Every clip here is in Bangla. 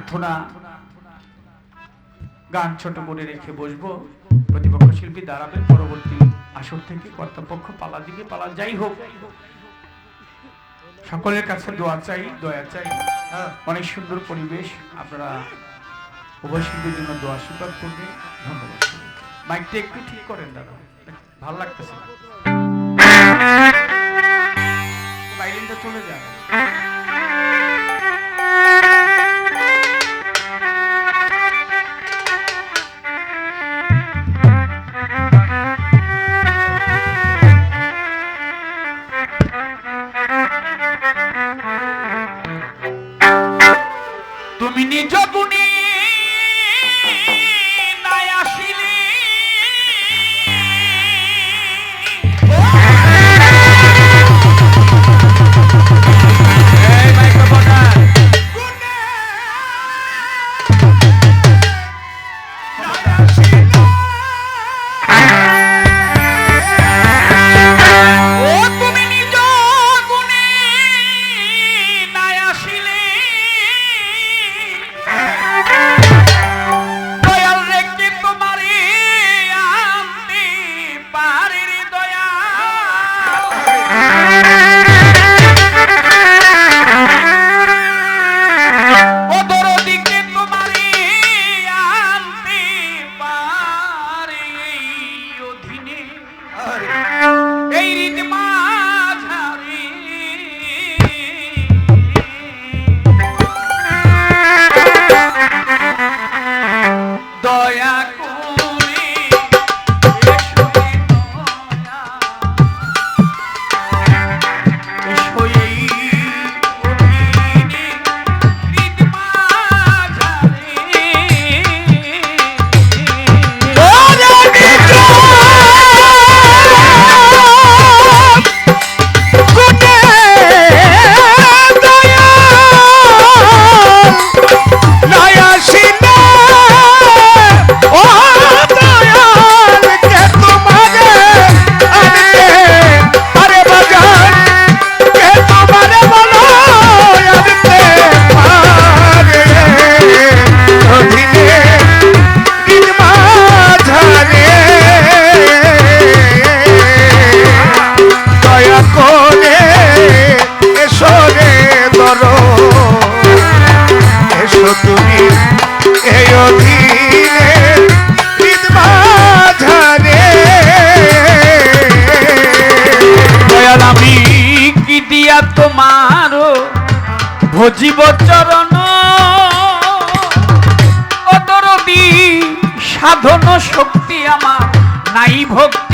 প্রার্থনা, গান ছোট করে রেখে বসবো। প্রতিপক্ষ শিল্পী দাঁড়াবে পরবর্তী আসর থেকে, কর্তাপক্ষ পালা দিকে পালা যাই হোক। সকলের কাছে দোয়া চাই, দয়া চাই। অনেক সুন্দর পরিবেশ। আপনারা উভয় শিল্পীর জন্য দোয়া স্বীকার করবে ধন্যবাদ। মাইকটা একটু ঠিক করেন, দাদা। ভালো লাগতেছে না। বাইরেনটা চলে যায় nijo করে এসো রে ধরো। এসো তুমি এই অধীনে আমি কি দিয়া তোমার ভজিব চরণ? অদরদি সাধন শক্তি আমার নাই ভক্তি।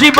ভজিব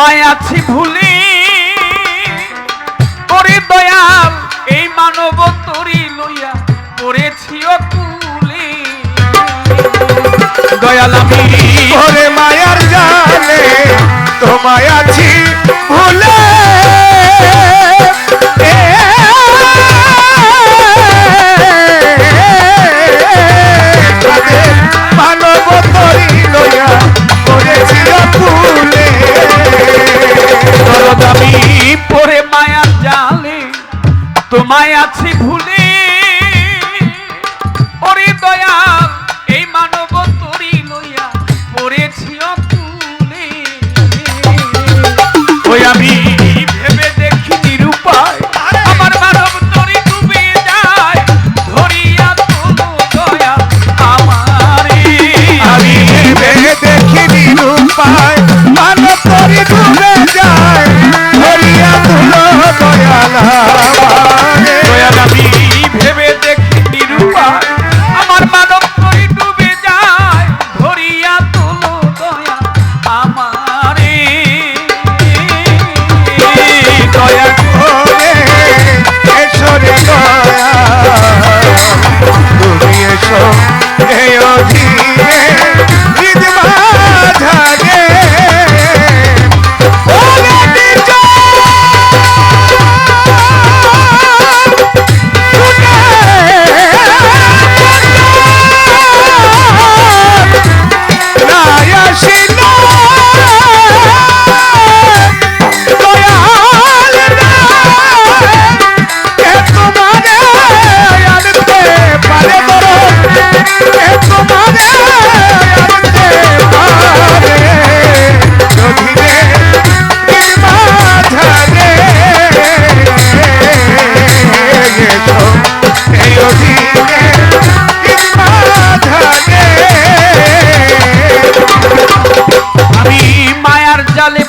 হয় আছি ভুলি। করে দয়াল, এই মানব তরি লইয়া পড়েছি কুলি দয়াল আমি। ঘরে মায়ার জালে, তোমায় Polícia!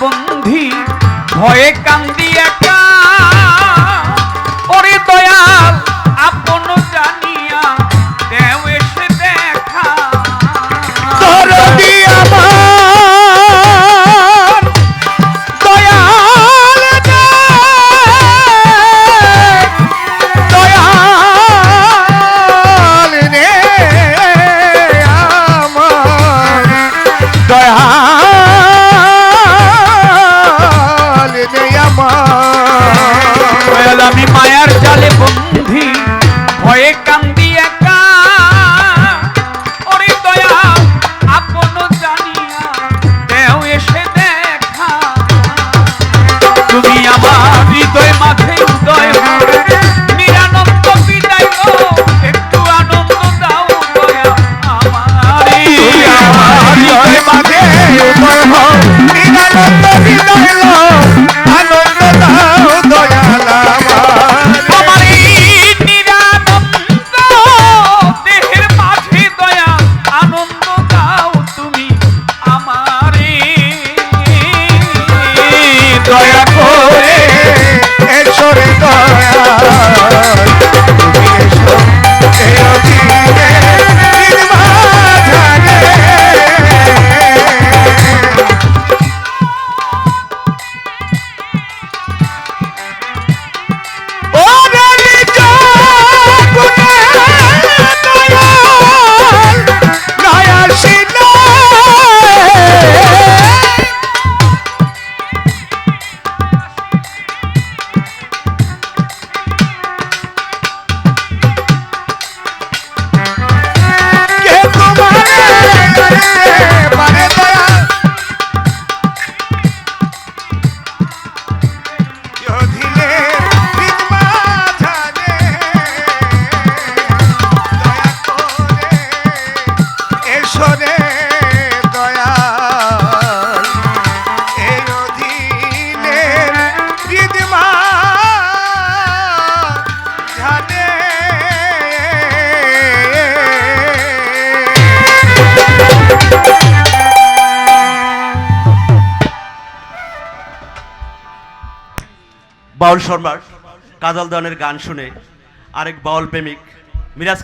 বন্ধি ভয়ে কান্দি এক বাউল শর্মার কাজল দনের গান শুনে আরেক বাউল প্রেমিক মিরাজ